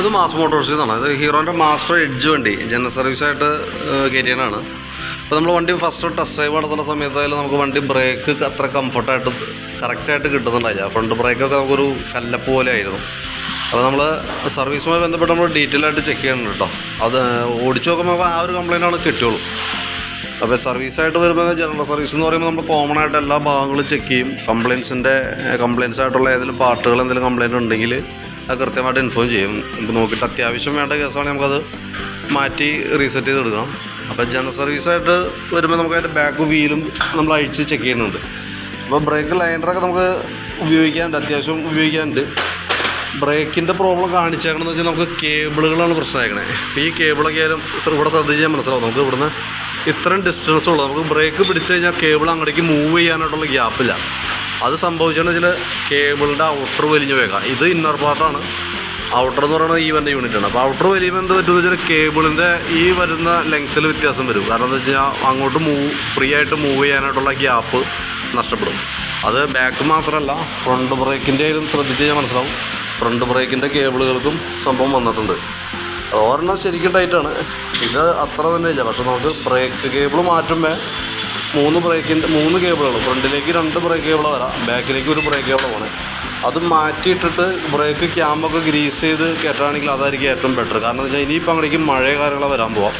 ഇത് മാസ് മോട്ടോർസിൽ നിന്നാണ് ഇത് ഹീറോന്റെ മാസ്റ്റർ എഡ്ജ് വണ്ടി ജനറൽ സർവീസായിട്ട് കയറ്റിയതാണ് അപ്പോൾ നമ്മൾ വണ്ടി ഫസ്റ്റ് ടെസ്റ്റ് ഡ്രൈവ് നടത്തുന്ന സമയത്തായാലും നമുക്ക് വണ്ടി ബ്രേക്ക് അത്ര കംഫർട്ടായിട്ട് കറക്റ്റായിട്ട് കിട്ടുന്നുണ്ടായില്ല. ഫ്രണ്ട് ബ്രേക്കൊക്കെ നമുക്കൊരു കല്ലപ്പ് പോലെ ആയിരുന്നു. അപ്പോൾ നമ്മൾ സർവീസുമായി ബന്ധപ്പെട്ട് നമ്മൾ ഡീറ്റെയിൽ ആയിട്ട് ചെക്ക് ചെയ്യണം കേട്ടോ അത് ഓടിച്ചു നോക്കുമ്പോൾ ആ ഒരു കംപ്ലൈന്റാണ് കിട്ടുള്ളൂ അപ്പോൾ സർവീസായിട്ട് വരുമ്പോൾ ജനറൽ സർവീസ് എന്ന് പറയുമ്പോൾ നമ്മൾ കോമൺ ആയിട്ട് എല്ലാ ഭാഗങ്ങളും ചെക്ക് ചെയ്യും. കംപ്ലയിൻസിന്റെ കംപ്ലയിൻസ് ആയിട്ടുള്ള ഏതെങ്കിലും പാർട്ടുകൾ എന്തെങ്കിലും കംപ്ലയിന്റ് ഉണ്ടെങ്കിൽ കൃത്യമായിട്ട് ഇൻഫോം ചെയ്യും. നമുക്ക് നോക്കിയിട്ട് അത്യാവശ്യം വേണ്ട കേസാണെങ്കിൽ നമുക്കത് മാറ്റി റീസെറ്റ് ചെയ്ത് എടുക്കണം അപ്പോൾ ജനറൽ സർവീസായിട്ട് വരുമ്പോൾ നമുക്ക് അതിന്റെ ബാക്ക് വീലും നമ്മൾ അഴിച്ച് ചെക്ക് ചെയ്യുന്നുണ്ട്. അപ്പോൾ ബ്രേക്ക് ലൈനറൊക്കെ നമുക്ക് ഉപയോഗിക്കാനുണ്ട് അത്യാവശ്യം ഉപയോഗിക്കാനുണ്ട്. ബ്രേക്കിന്റെ പ്രോബ്ലം കാണിച്ചേക്കണമെന്ന് വെച്ചാൽ നമുക്ക് കേബിളുകളാണ് പ്രശ്നമാക്കണേ അപ്പോൾ ഈ കേബിളൊക്കെ ആയാലും ഇവിടെ ശ്രദ്ധിച്ചാൽ മനസ്സിലാവും. നമുക്ക് ഇവിടുന്ന് ഇത്രയും ഡിസ്റ്റൻസ് ഉള്ളൂ നമുക്ക് ബ്രേക്ക് പിടിച്ച് കഴിഞ്ഞാൽ കേബിൾ അങ്ങോട്ടേക്ക് മൂവ് ചെയ്യാനായിട്ടുള്ള ഗ്യാപ്പില്ല അത് സംഭവിച്ചതെന്ന് വെച്ചാൽ കേബിളിന്റെ ഔട്ടർ വലിഞ്ഞു വേഗം ഇത് ഇന്നർ പാർട്ടാണ് ഔട്ടർ എന്ന് പറയുന്നത് ഈ വരുന്ന യൂണിറ്റാണ് അപ്പോൾ ഔട്ടർ വലിയുമ്പോൾ എന്ത് പറ്റുമെന്ന് വെച്ചാൽ കേബിളിന്റെ ഈ വരുന്ന ലെങ്ത്തിൽ വ്യത്യാസം വരും. കാരണം എന്താ വെച്ച് കഴിഞ്ഞാൽ അങ്ങോട്ട് മൂവ് ഫ്രീ ആയിട്ട് മൂവ് ചെയ്യാനായിട്ടുള്ള ഗ്യാപ്പ് നഷ്ടപ്പെടും. അത് ബാക്ക് മാത്രമല്ല ഫ്രണ്ട് ബ്രേക്കിന്റെ ആയാലും ശ്രദ്ധിച്ച് കഴിഞ്ഞാൽ മനസ്സിലാവും. ഫ്രണ്ട് ബ്രേക്കിന്റെ കേബിളുകൾക്കും സംഭവം വന്നിട്ടുണ്ട്. ഒരെണ്ണം ശരിക്കും ടൈറ്റാണ് ഇത് അത്ര തന്നെ ഇല്ല. പക്ഷെ നമുക്ക് ബ്രേക്ക് കേബിൾ മാറ്റുമ്പോൾ മൂന്ന് ബ്രേക്കിന്റെ മൂന്ന് കേബിളുകൾ ഫ്രണ്ടിലേക്ക് രണ്ട് ബ്രേക്ക് കേബിൾ വരാം. ബാക്കിലേക്ക് ഒരു ബ്രേക്ക് കേബിൾ പോകണേ അത് മാറ്റിയിട്ടിട്ട് ബ്രേക്ക് ക്യാമ്പൊക്കെ ഗ്രീസ് ചെയ്ത് കയറ്റുകയാണെങ്കിൽ അതായിരിക്കും ഏറ്റവും ബെറ്റർ കാരണം എന്താ വെച്ചാൽ ഇനിയിപ്പോൾ അങ്ങോട്ടേക്ക് മഴ കാര്യങ്ങളെ വരാൻ പോവാം.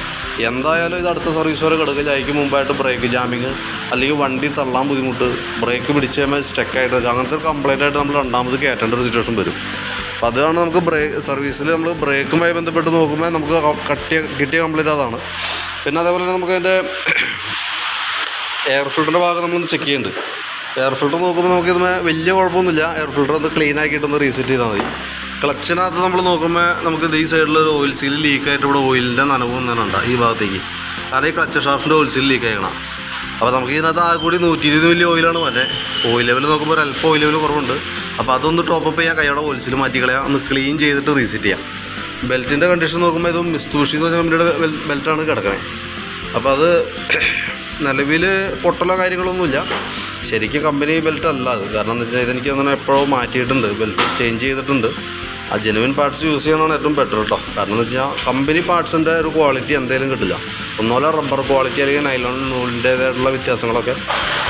എന്തായാലും ഇത് അടുത്ത സർവീസ് വരെ കിടക്കില്ല അതിക്ക് മുമ്പായിട്ട് ബ്രേക്ക് ജാമിങ് അല്ലെങ്കിൽ വണ്ടി തള്ളാൻ ബുദ്ധിമുട്ട്. ബ്രേക്ക് പിടിച്ച് കഴിയുമ്പോൾ സ്റ്റക്കായിട്ട് നിൽക്കുക അങ്ങനത്തെ ഒരു കംപ്ലൈന്റ് ആയിട്ട് നമ്മൾ രണ്ടാമത് കയറ്റേണ്ട ഒരു സിറ്റുവേഷൻ വരും. അപ്പോൾ അതാണ് നമുക്ക് ബ്രേക്ക് സർവീസിൽ നമ്മൾ ബ്രേക്കുമായി ബന്ധപ്പെട്ട് നോക്കുമ്പോൾ നമുക്ക് കട്ടിയ കിട്ടിയ കംപ്ലൈന്റ് അതാണ്. പിന്നെ അതേപോലെ തന്നെ നമുക്ക് അതിന്റെ എയർ ഫിൽറ്ററിന്റെ ഭാഗം നമ്മളൊന്ന് ചെക്ക് ചെയ്യുന്നുണ്ട് എയർ ഫിൽറ്റർ നോക്കുമ്പോൾ നമുക്ക് ഇതിന് വലിയ കുഴപ്പമൊന്നുമില്ല. എയർ ഫിൽറ്റർ ഒന്ന് ക്ലീൻ ആക്കിയിട്ടൊന്ന് റീസെറ്റ് ചെയ്താൽ മതി. ക്ലച്ചിനകത്ത് നമ്മൾ നോക്കുമ്പോൾ നമുക്ക് ഈ സൈഡിൽ ഒരു ഓയിൽ സീൽ ലീക്കായിട്ട് ഇവിടെ ഓയിലിന്റെ നനവും തന്നെ ഉണ്ട് ഈ ഭാഗത്തേക്ക്. കാരണം ഈ ക്ലച്ച് ഷാഫ്റ്റിന്റെ ഓയിൽ സീൽ ലീക്ക് ആയിക്കണം. അപ്പോൾ നമുക്ക് ഇതിനകത്ത് ആകെ കൂടി നൂറ്റി ഇരുപത് വലിയ ഓയിലാണ് മറ്റേ. ഓയിൽ ലെവൽ നോക്കുമ്പോൾ അല്പം ഓയിൽ ലെവൽ കുറവുണ്ട്. അപ്പോൾ അതൊന്ന് ടോപ്പപ്പ് ചെയ്യാൻ കൈയുടെ ഓയിൽ സീൽ മാറ്റി കളയാം. ഒന്ന് ക്ലീൻ ചെയ്തിട്ട് റീസെറ്റ് ചെയ്യാം. ബെൽറ്റിന്റെ കണ്ടീഷൻ നോക്കുമ്പോൾ ഇത് മിസ്തൂഷി എന്ന് പറഞ്ഞ കമ്പനിയുടെ ബെൽറ്റാണ് കിടക്കണേ. അപ്പോൾ അത് നിലവിൽ പൊട്ടലോ കാര്യങ്ങളൊന്നുമില്ല. ശരിക്കും കമ്പനി ബെൽറ്റ് അല്ല അത്. കാരണം എന്താ വെച്ചാൽ ഇതെനിക്ക് അങ്ങനെ എപ്പോഴും മാറ്റിയിട്ടുണ്ട്. ബെൽറ്റ് ചേഞ്ച് ചെയ്തിട്ടുണ്ട്. ആ ജെനുവിൻ പാർട്സ് യൂസ് ചെയ്യണമാണ് ഏറ്റവും ബെറ്റർ കേട്ടോ കാരണം എന്ന് വെച്ചാൽ കമ്പനി പാർട്സിന്റെ ഒരു ക്വാളിറ്റി എന്തെങ്കിലും കിട്ടില്ല. ഒന്നുമല്ല റബ്ബർ ക്വാളിറ്റി അല്ലെങ്കിൽ നൈലോൺ നൂലിന്റേതായിട്ടുള്ള വ്യത്യാസങ്ങളൊക്കെ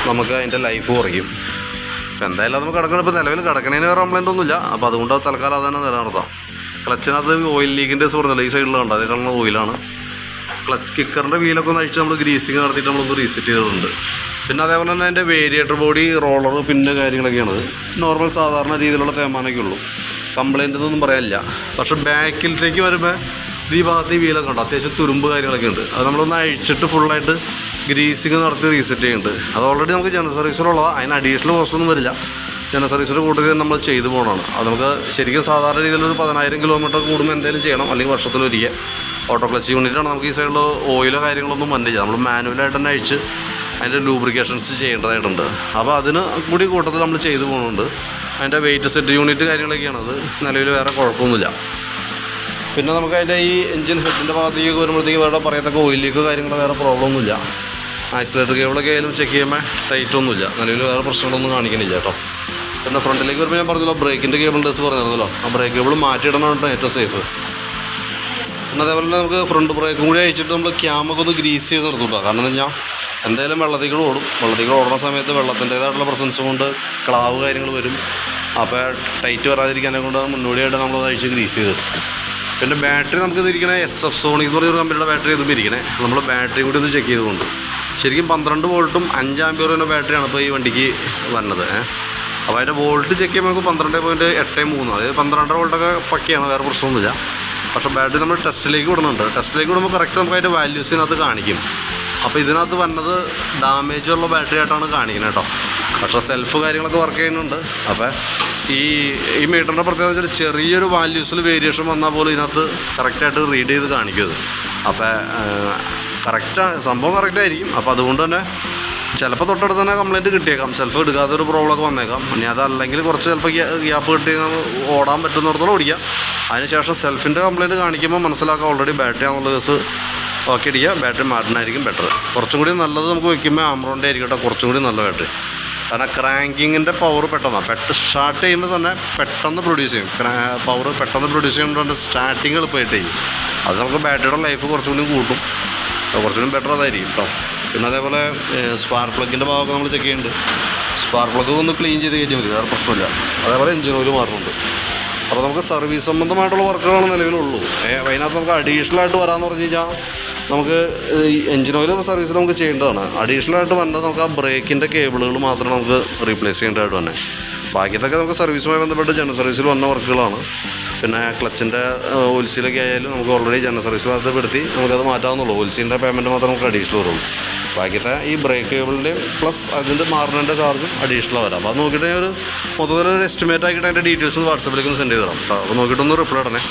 നമുക്ക് അതിന്റെ ലൈഫ് കുറയും. അപ്പോൾ എന്തായാലും നമുക്ക് കിടക്കണം ഇപ്പോൾ നിലവിൽ കിടക്കണേന് വേറെ കംപ്ലൈന്റ് ഒന്നുമില്ല. അപ്പോൾ അതുകൊണ്ട് തൽക്കാലം അത് തന്നെ നിലനിർത്താം. ക്ലച്ചിനകത്ത് ഓയിൽ ലീക്കിന്റെ സുഹൃത്തുക്കൾ ഈ സൈഡിൽ കണ്ടോ? അതേ കാണുന്ന ഓയിലാണ് ക്ലച്ച് കിക്കറിന്റെ വീലൊക്കെ ഒന്ന് അഴിച്ച് നമ്മൾ ഗ്രീസിങ് നടത്തിയിട്ട് നമ്മളൊന്ന് റീസെറ്റ് ചെയ്തിട്ടുണ്ട്. പിന്നെ അതേപോലെ തന്നെ അതിന്റെ വേരിയേറ്റർ ബോഡി റോളർ പിന്നെ കാര്യങ്ങളൊക്കെയാണ് നോർമൽ സാധാരണ രീതിയിലുള്ള തേമാനൊക്കെ ഉള്ളൂ. കംപ്ലൈന്റ് ഒന്നും പറയാനില്ല. പക്ഷേ ബാക്കിലത്തേക്ക് വരുമ്പോൾ ഈ ഭാഗത്ത് ഈ വീലൊക്കെ ഉണ്ട്. അത്യാവശ്യം തുരുമ്പ് കാര്യങ്ങളൊക്കെ ഉണ്ട്. അത് നമ്മളൊന്ന് അഴിച്ചിട്ട് ഫുള്ളായിട്ട് ഗ്രീസിങ് നടത്തി റീസെറ്റ് ചെയ്യുന്നുണ്ട്. അത് ഓൾറെഡി നമുക്ക് ജനറൽ സർവീസിലുള്ളതാണ് അതിന് അഡീഷണൽ കോസ്റ്റ് ഒന്നും വരില്ല. ജനറൽ സർവീസിന്റെ കൂട്ടത്തിൽ നമ്മൾ ചെയ്തു പോകണമാണ് അത് നമുക്ക് ശരിക്കും സാധാരണ രീതിയിലൊരു പതിനായിരം കിലോമീറ്റർ കൂടുമ്പോൾ എന്തെങ്കിലും ചെയ്യണം. അല്ലെങ്കിൽ വർഷത്തിലൊരിക്കൽ. ഓട്ടോ ക്ലച്ച് യൂണിറ്റാണ് നമുക്ക് ഈ സൈഡിൽ ഓയിലോ കാര്യങ്ങളൊന്നും വന്നില്ല. നമ്മൾ മാനുവലായിട്ട് തന്നെ അഴിച്ച് അതിന്റെ ലൂബ്രിക്കേഷൻസ് ചെയ്യേണ്ടതായിട്ടുണ്ട്. അപ്പോൾ അതിന് കൂടി കൂട്ടത്തിൽ നമ്മൾ ചെയ്തു പോകുന്നുണ്ട്. അതിന്റെ വെയിറ്റ് സെറ്റ് യൂണിറ്റ് കാര്യങ്ങളൊക്കെയാണ്. അത് നിലവിൽ വേറെ കുഴപ്പമൊന്നുമില്ല. പിന്നെ നമുക്ക് അതിന്റെ ഈ എഞ്ചിൻ ഹെഡിന്റെ ഭാഗത്തേക്ക് വരുമ്പോഴത്തേക്ക് വേറെ പറയത്തക്ക ഓയിൽ ലീക്ക് കാര്യങ്ങൾ വേറെ പ്രോബ്ലം ഒന്നുമില്ല. ആക്സിലേറ്റർ കേബിളൊക്കെ ആയാലും ചെക്ക് ചെയ്യുമ്പോൾ ടൈറ്റ് ഒന്നുമില്ല. നിലവിൽ വേറെ പ്രശ്നങ്ങളൊന്നും കാണിക്കുന്നില്ല കേട്ടോ. പിന്നെ ഫ്രണ്ടിലേക്ക് വരുമ്പോൾ ഞാൻ പറഞ്ഞല്ലോ ബ്രേക്കിന്റെ കേബിൾ ഡ്രസ് പറഞ്ഞിരുന്നല്ലോ. ആ ബ്രേക്ക് കേബിൾ മാറ്റിയിടണം ഏറ്റവും സേഫ് അതേപോലെ തന്നെ നമുക്ക് ഫ്രണ്ട് ബ്രേക്കും കൂടി അഴിച്ചിട്ട് നമ്മൾ ക്യാമൊക്കെ ഒന്ന് ഗ്രീസ് ചെയ്ത് നിർത്തും കാരണം എന്ന് വെച്ചാൽ എന്തായാലും വെള്ളത്തിൽ ഓടും. വെള്ളത്തിൽ ഓടുന്ന സമയത്ത് വെള്ളത്തിന്റേതായിട്ടുള്ള പ്രസൻസ് കൊണ്ട് ക്ലാവ് കാര്യങ്ങൾ വരും. അപ്പോൾ ടൈറ്റ് വരാതിരിക്കാനെ കൊണ്ട് മുന്നോടിയായിട്ട് നമ്മളത് അഴിച്ച് ഗ്രീസ് ചെയ്ത് പിന്നെ ബാറ്ററി നമുക്ക് ഇതിരിക്കണേ എസ് എഫ് സോണി എന്ന് പറയുന്ന കമ്പനിയുടെ ബാറ്ററി ഇതും ഇരിക്കണേ. നമ്മൾ ബാറ്ററി കൂടി ഒന്ന് ചെക്ക് ചെയ്തുകൊണ്ട്. ശരിക്കും പന്ത്രണ്ട് വോൾട്ടും അഞ്ച് വരുന്ന ബാറ്ററിയാണ് ഇപ്പോൾ ഈ വണ്ടിക്ക് വന്നത്. അപ്പോൾ അതിന്റെ വോൾട്ട് ചെക്ക് ചെയ്യുമ്പോൾ നമുക്ക് പന്ത്രണ്ട് പോയിന്റ് എട്ട് മൂന്ന്. അതായത് പന്ത്രണ്ടര വോൾട്ടൊക്കെ പക്കയാണ് വേറെ പ്രശ്നമൊന്നുമില്ല. പക്ഷേ ബാറ്ററി നമ്മൾ ടെസ്റ്റിലേക്ക് വിടുന്നുണ്ട്. ടെസ്റ്റിലേക്ക് വിടുമ്പോൾ കറക്റ്റ് നമുക്ക് അതിന്റെ വാല്യൂസ് ഇതിനകത്ത് കാണിക്കും. അപ്പോൾ ഇതിനകത്ത് വന്നത് ഡാമേജ് ഉള്ള ബാറ്ററി ആയിട്ടാണ് കാണിക്കുന്നത് കേട്ടോ. പക്ഷേ സെൽഫ് കാര്യങ്ങളൊക്കെ വർക്ക് ചെയ്യുന്നുണ്ട്. അപ്പോൾ ഈ ഈ മീറ്ററിന്റെ പ്രത്യേകത വെച്ചാൽ ചെറിയൊരു വാല്യൂസിൽ വേരിയേഷൻ വന്നാൽ പോലും ഇതിനകത്ത് കറക്റ്റായിട്ട് റീഡ് ചെയ്ത് കാണിക്കും അപ്പോൾ കറക്റ്റാണ് സംഭവം കറക്റ്റായിരിക്കും അപ്പോൾ അതുകൊണ്ട് തന്നെ ചിലപ്പോൾ തൊട്ടടുത്ത് തന്നെ കംപ്ലയിന്റ് കിട്ടിയേക്കാം. ചിലപ്പോൾ എടുക്കാത്ത ഒരു പ്രോബ്ലമൊക്കെ വന്നേക്കാം. ഇനി അതല്ലെങ്കിൽ കുറച്ച് ചിലപ്പോൾ ഗ്യാപ്പ് കിട്ടി ഓടാൻ പറ്റുന്നിടത്തോളം ഓടിക്കാം. അതിനുശേഷം സെൽഫിന്റെ കംപ്ലയിന്റ് കാണിക്കുമ്പോൾ മനസ്സിലാക്കാം ഓൾറെഡി ബാറ്ററി ആണെന്നുള്ള കേസ് ഓക്കെ അടിക്കുക ബാറ്ററി മാറ്റുന്നതായിരിക്കും ബെറ്റർ കുറച്ചും കൂടി നല്ലത് നമുക്ക് വയ്ക്കുമ്പോൾ ആംബ്രോന്റെ ആയിരിക്കട്ടെ കേട്ടോ. കുറച്ചും കൂടി നല്ല ബാറ്ററി കാരണം ക്രാങ്കിങ്ങിന്റെ പവർ പെട്ടെന്നാണ് പെട്ട് സ്റ്റാർട്ട് ചെയ്യുമ്പോൾ തന്നെ പെട്ടെന്ന് പ്രൊഡ്യൂസ് ചെയ്യും. പവർ പെട്ടെന്ന് പ്രൊഡ്യൂസ് ചെയ്യുമ്പോൾ സ്റ്റാർട്ടിങ് എളുപ്പമായിട്ട്. ചെയ്യും അത് നമുക്ക് ബാറ്ററിയുടെ ലൈഫ് കുറച്ചും കൂടി കൂട്ടും. അപ്പോൾ കുറച്ചുകൂടി ബെറ്റർ അതായിരിക്കും കേട്ടോ പിന്നെ അതേപോലെ സ്പാർക്ക് പ്ലഗിന്റെ ഭാഗമൊക്കെ നമ്മൾ ചെക്ക് ചെയ്യുന്നുണ്ട് സ്പാർക്ക് പ്ലഗ് ഒന്ന് ക്ലീൻ ചെയ്ത് കഴിഞ്ഞാൽ മതി വേറെ പ്രശ്നമില്ല. അതേപോലെ എഞ്ചിൻ ഓയിൽ മാറുന്നുണ്ട് അപ്പോൾ നമുക്ക് സർവീസ് സംബന്ധമായിട്ടുള്ള വർക്കുകളാണ് നിലവിലുള്ളൂ. അതിനകത്ത് നമുക്ക് അഡീഷണൽ ആയിട്ട് വരാമെന്ന് പറഞ്ഞു കഴിഞ്ഞാൽ നമുക്ക് എഞ്ചിൻ ഓയിൽ സർവീസ് നമുക്ക് ചെയ്യേണ്ടതാണ്. അഡീഷണൽ ആയിട്ട് വന്നത് നമുക്ക് ആ ബ്രേക്കിന്റെ കേബിളുകൾ മാത്രമേ നമുക്ക് റീപ്ലേസ് ചെയ്യേണ്ടതായിട്ട് തന്നെ ബാക്കിയതൊക്കെ നമുക്ക് സർവീസുമായി ബന്ധപ്പെട്ട് ജനറൽ സർവീസിൽ വന്ന വർക്കുകളാണ്. പിന്നെ ക്ലച്ചിന്റെ ഓയിൽസീലൊക്കെ ആയാലും നമുക്ക് ഓൾറെഡി ജനറൽ സർവീസിൽ പെടുത്തി നമുക്കത് മാറ്റാവുന്നുള്ളൂ. ഓയിൽസീന്റെ പേയ്മെന്റ് മാത്രം നമുക്ക് അഡീഷണൽ വരുള്ളൂ. ബാക്കിയത്തെ ഈ ബ്രേക്ക് കേബിളിന്റെയും പ്ലസ് അതിന്റെ മാറുന്നതിന്റെ ചാർജും അഡീഷണൽ വരാം. അപ്പോൾ അത് നോക്കിയിട്ട് ഒരു മൊത്തത്തിൽ ഒരു എസ്റ്റിമേറ്റ് ആക്കിയിട്ട് അതിന്റെ ഡീറ്റെയിൽസ് വാട്സപ്പിലേക്ക് ഒന്ന് സെൻഡ് ചെയ്ത് തരാം. അപ്പോൾ നോക്കിയിട്ടൊന്ന് റിപ്ലൈ ഇടണേ.